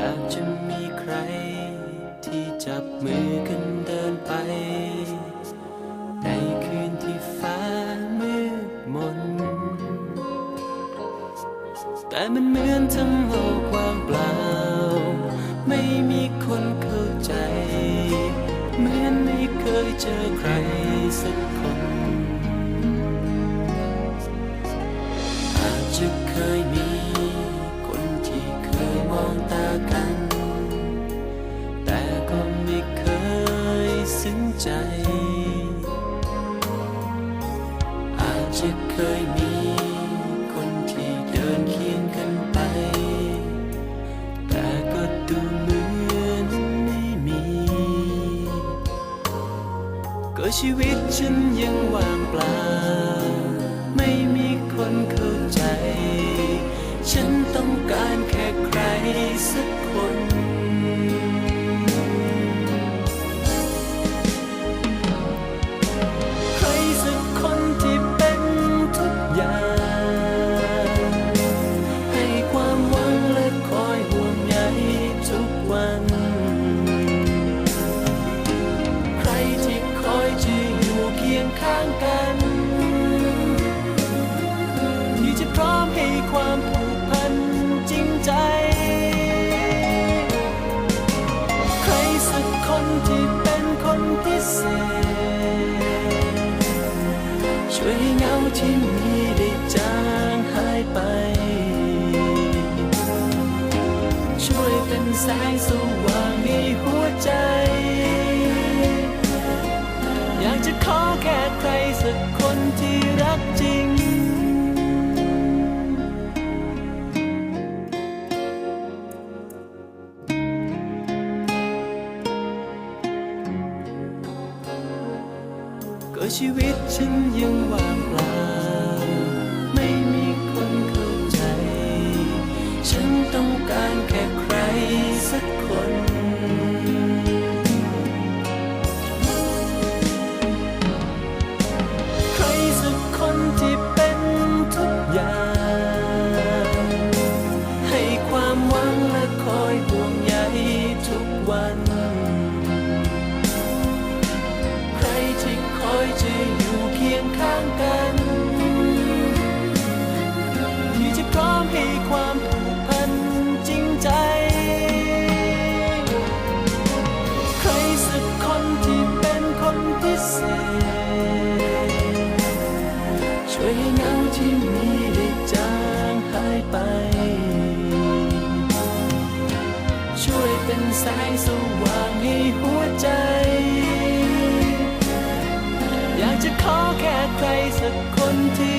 อยากจะมีใคร ที่จับมือกันเดินไป ในคืนที่ฟ้ามืดมน แต่มันเหมือนทั้งโลกว่างเปล่า ไม่มีคนเข้าใจ เหมือนไม่เคยเจอใครสักคน ใจอาจจะเคยมีคนที่เดินเคียงกันไป แต่ก็ดูเหมือนไม่มี ก็ชีวิตฉันยังว่างเปล่า ไม่มีคนเข้าใจ ฉันต้องการแค่ใครสักคน จะพร้อมให้ความผูกพันจริงใจ ใครสักคนที่เป็นคนพิเศษ ช่วยให้เหงาที่มี ก็ชีวิตฉันยังว่างเปล่า ไม่มีคนเข้าใจ ฉันต้องการแค่ใครสักคนใครสักคนที่เป็นทุกอย่างให้ความหวังและคอยห่วงใยทุกวัน ความผูกพันจริงใจ ใครสักคนที่เป็นคนพิเศษ ช่วยให้เงาที่มีได้จางหายไป ช่วยเป็นแสงสว่างให้หัวใจ อยากจะขอแค่ใครสักคนที่